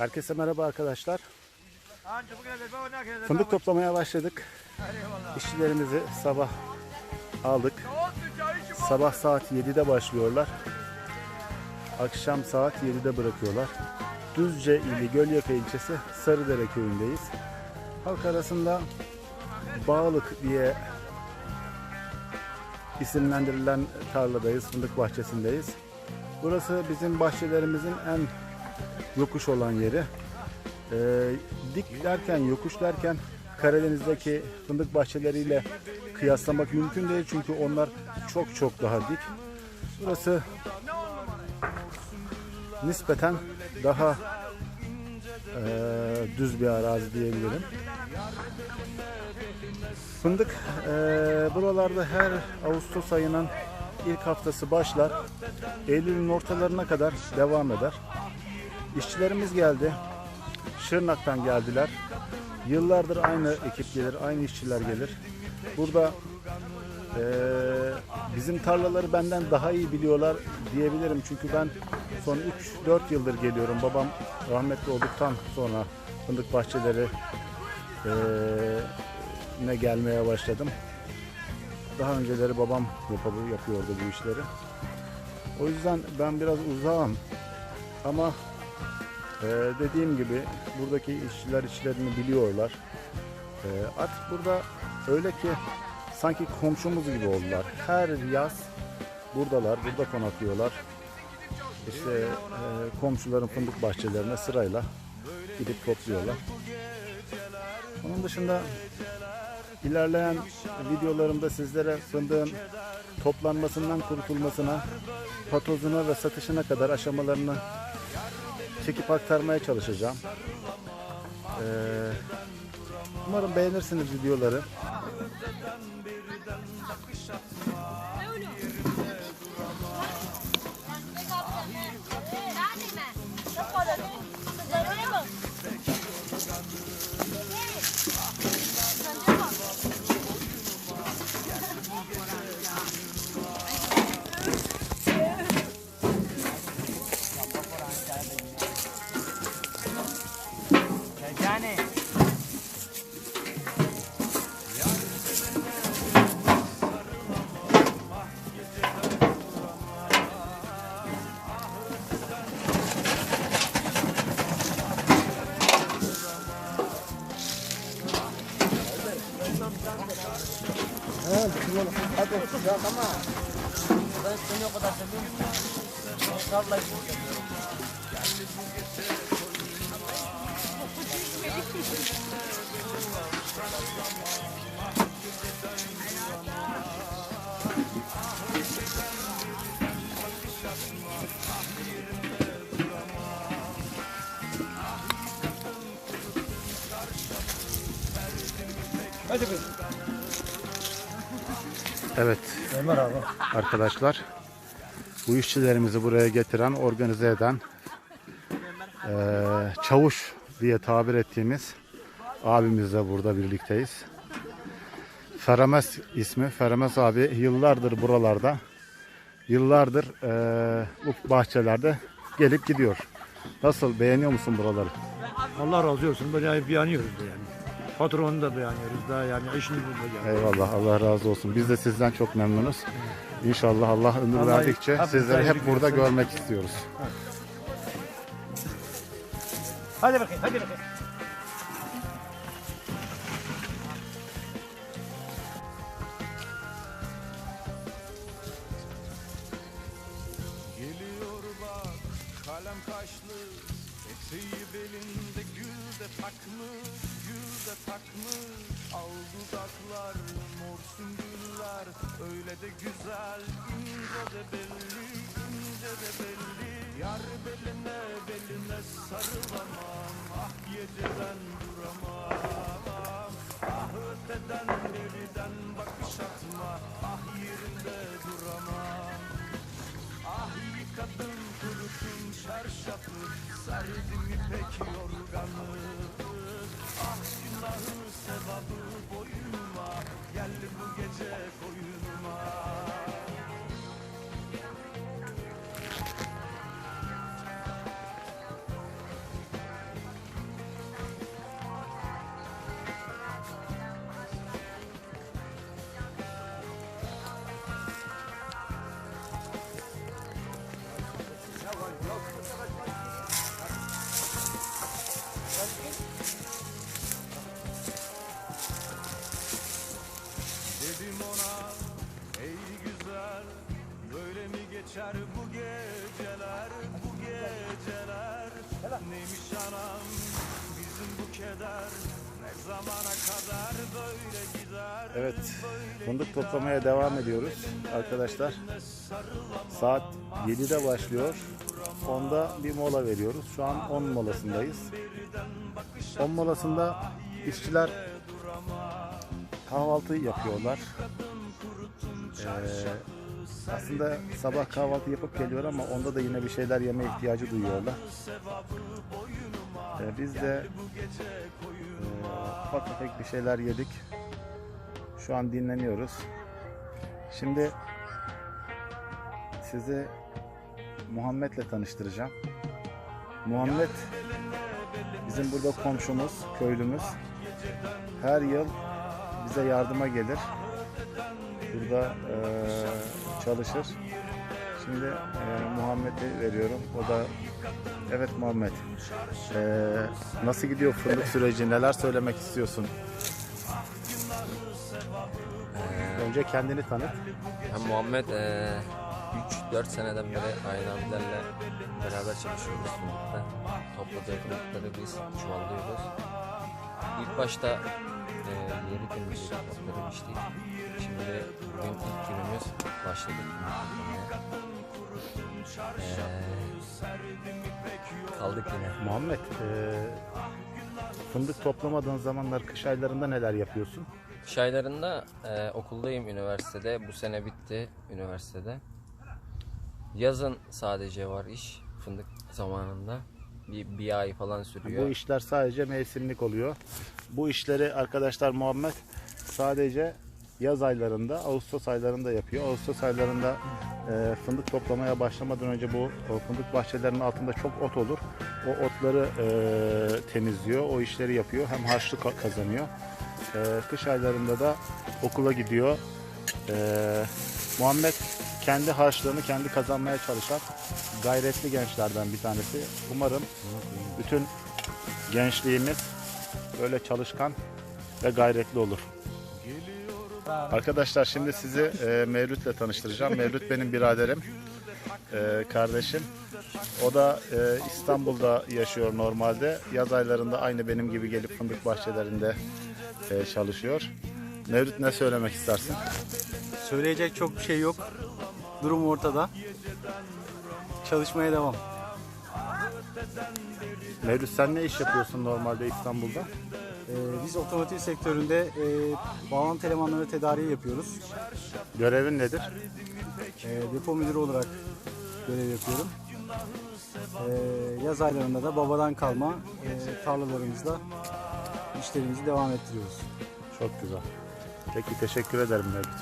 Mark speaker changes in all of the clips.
Speaker 1: Herkese merhaba arkadaşlar. Fındık toplamaya başladık. İşçilerimizi sabah aldık. Sabah saat 7'de başlıyorlar. Akşam saat 7'de bırakıyorlar. Düzce ili Gölyaka ilçesi Sarıdere köyündeyiz. Halk arasında Bağlık diye isimlendirilen tarladayız, fındık bahçesindeyiz. Burası bizim bahçelerimizin en yokuş olan yeri. Ee, dik derken, yokuş derken Karadeniz'deki fındık bahçeleriyle kıyaslamak mümkün değil çünkü onlar çok çok daha dik. Burası nispeten daha eee, düz bir arazi diyebilirim. Fındık eee, buralarda her Ağustos ayının ilk haftası başlar. Eylül'ün ortalarına kadar devam eder. İşçilerimiz geldi. Şırnak'tan geldiler. Yıllardır aynı ekip gelir, aynı işçiler gelir. Burada eee, bizim tarlaları benden daha iyi biliyorlar diyebilirim. Çünkü ben son 3-4 yıldır geliyorum. Babam rahmetli olduktan sonra fındık bahçeleri eee, ne gelmeye başladım. Daha önceleri babam yapıyor, yapıyordu bu işleri. O yüzden ben biraz uzağım. Ama ee, dediğim gibi buradaki işçiler işlerini biliyorlar. Ee, artık burada öyle ki sanki komşumuz gibi oldular. Her yaz buradalar, burada konaklıyorlar. İşte e, komşuların fındık bahçelerine sırayla gidip topluyorlar. Onun dışında ilerleyen videolarımda sizlere fındığın toplanmasından kurutulmasına, patozuna ve satışına kadar aşamalarını çekip aktarmaya çalışacağım. Ee, umarım beğenirsiniz videoları.
Speaker 2: Hadi ya ben seni o kadar seviyorum. Vallahi seviyorum. Hadi kız.
Speaker 1: Evet
Speaker 2: Ömer abi.
Speaker 1: arkadaşlar. Bu işçilerimizi buraya getiren, organize eden eee, çavuş diye tabir ettiğimiz abimizle burada birlikteyiz. Ferames ismi. Ferames abi yıllardır buralarda, yıllardır eee, bu bahçelerde gelip gidiyor. Nasıl beğeniyor musun buraları?
Speaker 3: Allah razı olsun. Böyle hep yanıyoruz yani. Patronu da beğeniyoruz da yani işini burada yani.
Speaker 1: Eyvallah Allah razı olsun. Biz de sizden çok memnunuz. İnşallah Allah ömür
Speaker 3: Allah
Speaker 1: verdikçe
Speaker 3: hep
Speaker 1: sizleri hep burada görmek istiyoruz.
Speaker 2: Hadi bakayım, hadi bakayım.
Speaker 4: Dudaklar mor sümbüller Öyle de güzel ince de belli ince de belli. Yar beline beline sarılamam Ah geceden duramam. Ah öteden beriden bakış atma Ah yerinde duramam. Ah yıkadım kuruttum çarşafı Serdim ipek
Speaker 1: Evet, fındık toplamaya devam ediyoruz arkadaşlar. Saat 7'de başlıyor. 10'da bir mola veriyoruz. Şu an 10 molasındayız. 10 molasında işçiler kahvaltı yapıyorlar. Ee, aslında sabah kahvaltı yapıp geliyor ama onda da yine bir şeyler yeme ihtiyacı duyuyorlar. Ee, biz de e, ufak tefek bir şeyler yedik. Şu an dinleniyoruz. Şimdi sizi Muhammed'le tanıştıracağım. Muhammed bizim burada komşumuz, köylümüz. Her yıl bize yardıma gelir. Burada eee, çalışır. Şimdi eee, Muhammed'i veriyorum. O da Evet Muhammed. Eee, nasıl gidiyor fındık süreci? Neler söylemek istiyorsun? Önce kendini tanıt.
Speaker 5: Ben Muhammed eee 3-4 seneden beri Ayhan abilerle beraber çalışıyoruz fındıkta. Topladığı fındıkları biz çuvallıyoruz. İlk başta eee yeri temizledik, otları biçtik. Şimdi bugün ilk günümüz başladık. Eee, kaldık yine.
Speaker 1: Muhammed, eee, fındık toplamadığın zamanlar kış aylarında neler yapıyorsun?
Speaker 5: Kış aylarında eee, okuldayım üniversitede. Bu sene bitti üniversitede. Yazın sadece var iş fındık zamanında. Bir, bir ay falan sürüyor.
Speaker 1: Bu işler sadece mevsimlik oluyor. Bu işleri arkadaşlar Muhammed sadece yaz aylarında, Ağustos aylarında yapıyor. Ağustos aylarında eee, fındık toplamaya başlamadan önce bu o fındık bahçelerinin altında çok ot olur. O otları eee, temizliyor, o işleri yapıyor. Hem harçlık ka- kazanıyor. Eee, kış aylarında da okula gidiyor. Eee, Muhammed kendi harçlığını kendi kazanmaya çalışan gayretli gençlerden bir tanesi. Umarım bütün gençliğimiz böyle çalışkan ve gayretli olur. Arkadaşlar şimdi sizi e, Mevlüt'le tanıştıracağım. Mevlüt benim biraderim, e, kardeşim. O da e, İstanbul'da yaşıyor normalde. Yaz aylarında aynı benim gibi gelip fındık bahçelerinde e, çalışıyor. Mevlüt ne söylemek istersin?
Speaker 6: Söyleyecek çok bir şey yok. Durum ortada. Çalışmaya devam.
Speaker 1: Mevlüt sen ne iş yapıyorsun normalde İstanbul'da?
Speaker 6: Ee, biz otomotiv sektöründe e, bağlantı elemanları tedariği yapıyoruz.
Speaker 1: Görevin nedir?
Speaker 6: E, depo müdürü olarak görev yapıyorum. E, yaz aylarında da babadan kalma e, tarlalarımızda işlerimizi devam ettiriyoruz.
Speaker 1: Çok güzel. Peki teşekkür ederim Mevlüt.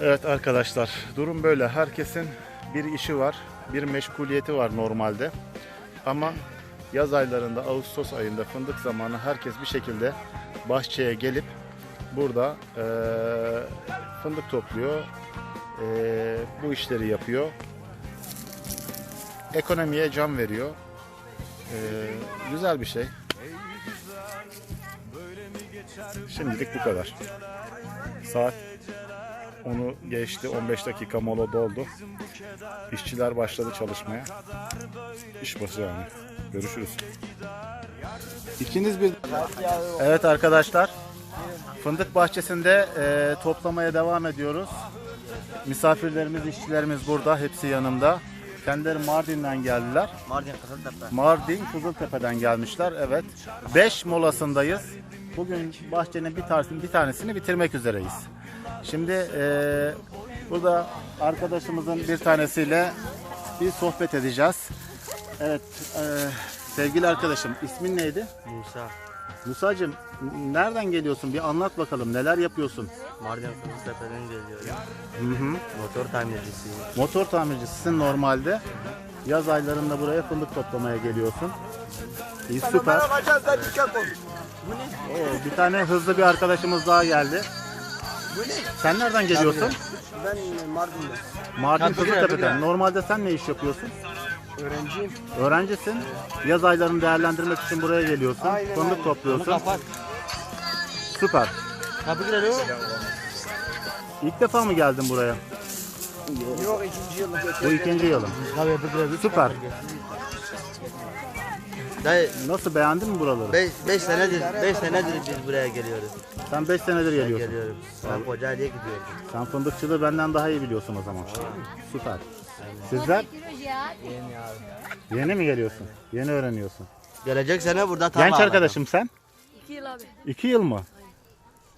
Speaker 1: Evet arkadaşlar durum böyle. Herkesin bir işi var, bir meşguliyeti var normalde. Ama yaz aylarında, Ağustos ayında fındık zamanı herkes bir şekilde bahçeye gelip burada eee, fındık topluyor. eee, bu işleri yapıyor. Ekonomiye can veriyor. Eee, güzel bir şey. Şimdilik bu kadar. Saat onu geçti. 15 dakika mola doldu. İşçiler başladı çalışmaya. İş başı yani. Görüşürüz. İkiniz bir... Evet arkadaşlar. Fındık bahçesinde e, toplamaya devam ediyoruz. Misafirlerimiz, işçilerimiz burada. Hepsi yanımda. Kendileri Mardin'den geldiler.
Speaker 2: Mardin Kızıltepe.
Speaker 1: Mardin Kızıltepe'den gelmişler. Evet. 5 molasındayız. Bugün bahçenin bir tanesini, bir tanesini bitirmek üzereyiz. Şimdi eee, burada arkadaşımızın bir tanesiyle bir sohbet edeceğiz. Evet. eee, sevgili arkadaşım ismin neydi?
Speaker 2: Musa.
Speaker 1: Musa'cığım nereden geliyorsun? Bir anlat bakalım. Neler yapıyorsun?
Speaker 2: Mardin Kızıltepe'den geliyorum.
Speaker 1: Hı hı.
Speaker 2: Motor tamircisiyim.
Speaker 1: Motor tamircisisin normalde. Yaz aylarında buraya fındık toplamaya geliyorsun. İyi süper. Oo, bir tane hızlı bir arkadaşımız daha geldi. Sen nereden geliyorsun?
Speaker 2: Ben Mardin'de.
Speaker 1: Mardin Kızıltepe'den. Normalde sen ne iş yapıyorsun?
Speaker 2: Öğrenciyim.
Speaker 1: Öğrencisin. Yaz aylarını değerlendirmek için buraya geliyorsun. Fındık topluyorsun. Süper.
Speaker 2: Kapı girelim.
Speaker 1: İlk defa mı geldin buraya?
Speaker 2: Yok ikinci yıllık
Speaker 1: Bu ikinci yılın. Süper.
Speaker 7: Dayı
Speaker 1: Nasıl beğendin mi buraları?
Speaker 7: 5 senedir 5 senedir biz buraya geliyoruz.
Speaker 1: Sen 5 senedir geliyorsun.
Speaker 7: Geliyorum. Ben Kocaeli'ye gidiyorum.
Speaker 1: Sen fındıkçılığı benden daha iyi biliyorsun o zaman. Süper. Sizler
Speaker 2: Yeni abi.
Speaker 1: yeni mi geliyorsun? Yeni öğreniyorsun.
Speaker 7: Gelecek sene burada tarla
Speaker 1: Genç
Speaker 7: alacağım.
Speaker 1: arkadaşım sen?
Speaker 8: İki yıl abi.
Speaker 1: 2 yıl mı?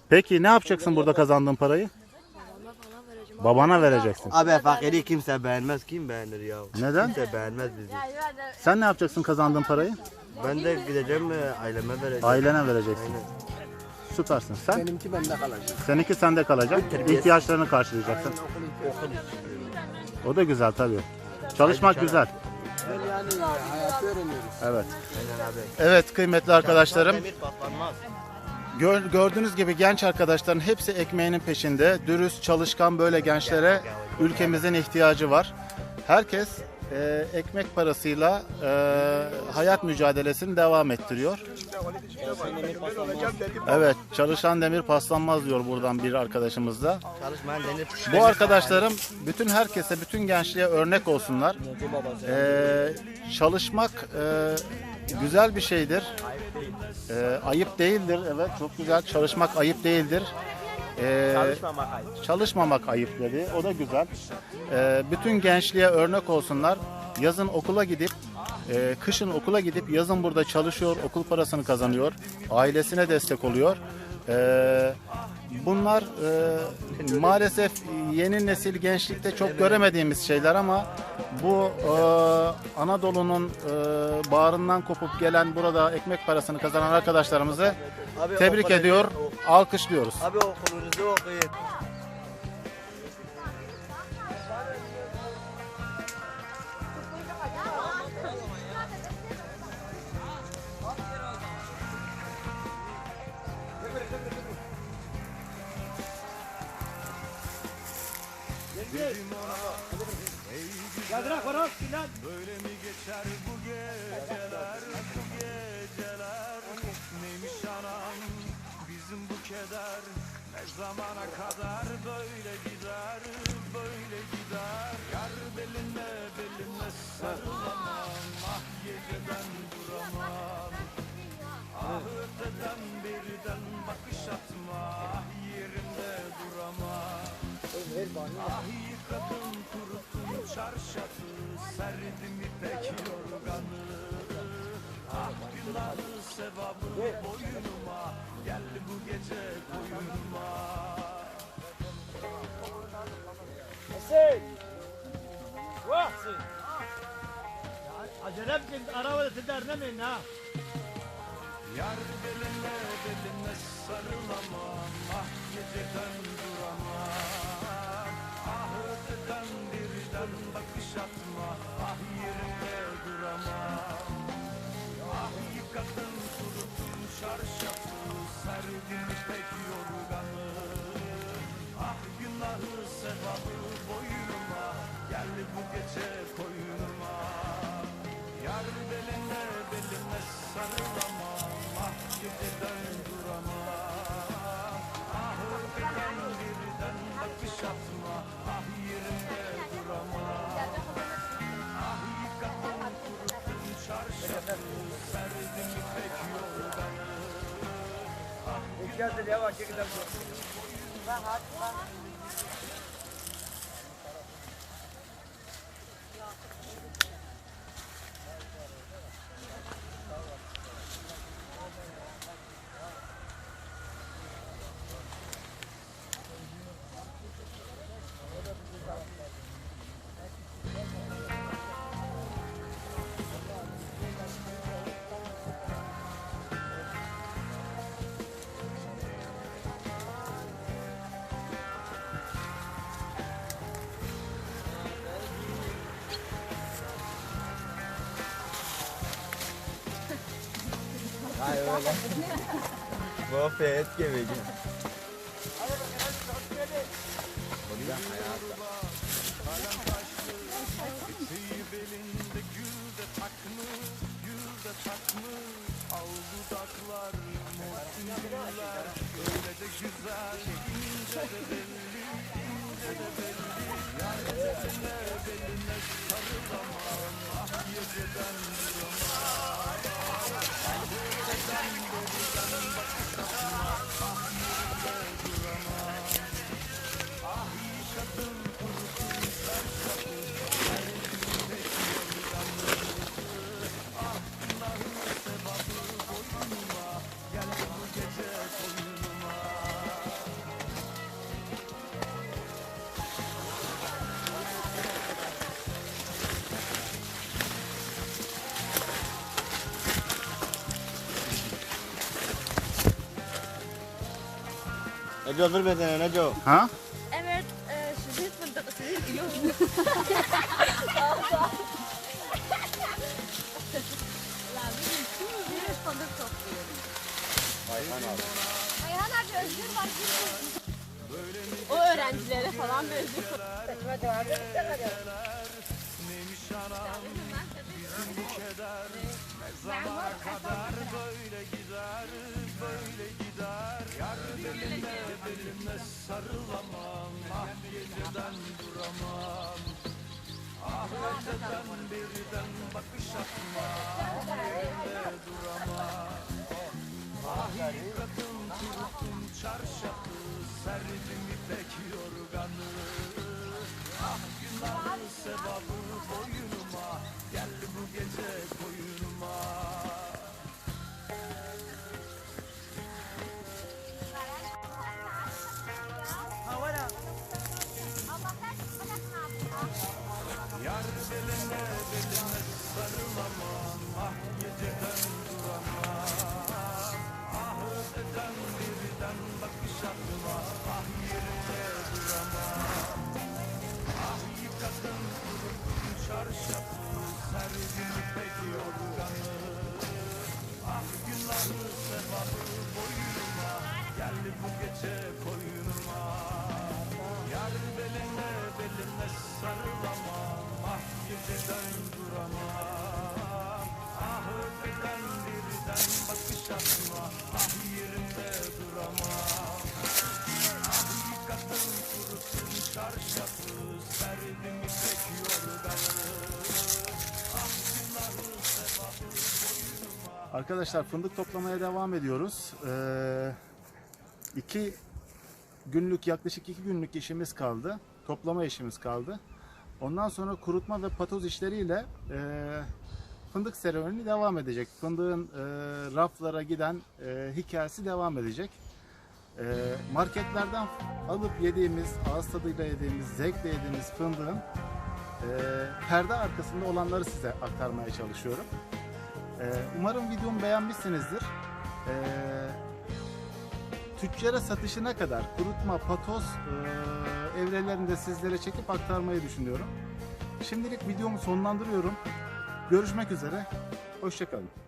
Speaker 1: Peki ne yapacaksın burada kazandığın parayı? Babana vereceksin.
Speaker 7: Abi fakiri kimse beğenmez. Kim beğenir ya?
Speaker 1: Neden?
Speaker 7: Kimse beğenmez bizi.
Speaker 1: Sen ne yapacaksın kazandığın parayı?
Speaker 7: Ben de gideceğim e, aileme vereceğim.
Speaker 1: Ailene vereceksin.
Speaker 7: Aynen.
Speaker 1: Süpersin. Sen?
Speaker 2: Benimki bende kalacak.
Speaker 1: Seninki sende kalacak. İhtiyaçlarını karşılayacaksın. O da güzel tabii. Çalışmak güzel.
Speaker 2: Ben yani hayatı öğreniyoruz.
Speaker 1: Evet.
Speaker 7: Aynen abi.
Speaker 1: Evet kıymetli arkadaşlarım.
Speaker 7: Demir patlanmaz.
Speaker 1: Gör- gördüğünüz gibi genç arkadaşların hepsi ekmeğinin peşinde. Dürüst, çalışkan böyle gençlere ülkemizin ihtiyacı var. Herkes e, ekmek parasıyla e, hayat mücadelesini devam ettiriyor. Evet, çalışan demir paslanmaz diyor buradan bir arkadaşımız da. Bu arkadaşlarım bütün herkese, bütün gençliğe örnek olsunlar. Ee, çalışmak e, güzel bir şeydir. Ee, ayıp değildir. Evet, çok güzel. Çalışmak ayıp değildir. Ee, çalışmamak ayıp dedi. O da güzel. Ee, bütün gençliğe örnek olsunlar. Yazın okula gidip, e, kışın okula gidip yazın burada çalışıyor, okul parasını kazanıyor, ailesine destek oluyor. Ee, bunlar e, maalesef yeni nesil gençlikte çok göremediğimiz şeyler ama bu e, Anadolu'nun e, bağrından kopup gelen burada ekmek parasını kazanan arkadaşlarımızı tebrik ediyor, alkışlıyoruz.
Speaker 7: Abi okulunuzu okuyun.
Speaker 4: Böyle mi geçer bu geceler bu geceler Neymiş anam bizim bu keder Ne zamana kadar böyle gider Ah yıkadım kuruttum çarşafı Serdim ipek yorganı Ah günahı sevabı boynuma Gel bu gece koyunuma
Speaker 3: Acelem ki arabada tiderlemeyin ha.
Speaker 4: Yar beline beline sarılamam Ah geceden duramam Öteden birden bakış atma Ah yerimde duramam Ah yıkadım kuruttum çarşafı Serdim ipek yorganı. Ah günahı sevabı boynuma Gel bu gece koyunuma Yar beline beline sarılamam Ah geceden Biraz da yavaş gidelim. Bak hadi bak.
Speaker 7: Muhabbet gibi.
Speaker 4: Eteği belinde gül de takmış, gül de takmış Al dudaklar, mor sümbüller Öyle de güzel, ince de belli Ah iyi kadın kurusun serçe
Speaker 7: Neco ver bedene Neco.
Speaker 1: Ha?
Speaker 8: Evet, e, sizin fındık, sizin yiyorsunuz. Ya bizim tüm bir fındık topluyoruz. Ayhan abi özgür var. O öğrencilere falan bir özgür Hadi abi.
Speaker 4: Neymiş anam bizim bu keder Ne zamana kadar böyle gider böyle gider Yar beline beline sarılamam Ah geceden duramam Ah öteden birden bakış atma Yerinde duramam Ah yıkadım kuruttum çarşafı Serdim ipek yorganı Ah günahın sevabı boynuma. Gel bu gece koyunuma
Speaker 1: Arkadaşlar fındık toplamaya devam ediyoruz. Ee, iki günlük yaklaşık iki günlük işimiz kaldı. Toplama işimiz kaldı. Ondan sonra kurutma ve patoz işleriyle e, fındık serüveni devam edecek. Fındığın e, raflara giden e, hikayesi devam edecek. E, marketlerden alıp yediğimiz, ağız tadıyla yediğimiz, zevkle yediğimiz fındığın e, perde arkasında olanları size aktarmaya çalışıyorum. Ee, umarım videomu beğenmişsinizdir. Ee, tüccara satışına kadar kurutma, patos e, evrelerinde sizlere çekip aktarmayı düşünüyorum. Şimdilik videomu sonlandırıyorum. Görüşmek üzere. Hoşçakalın.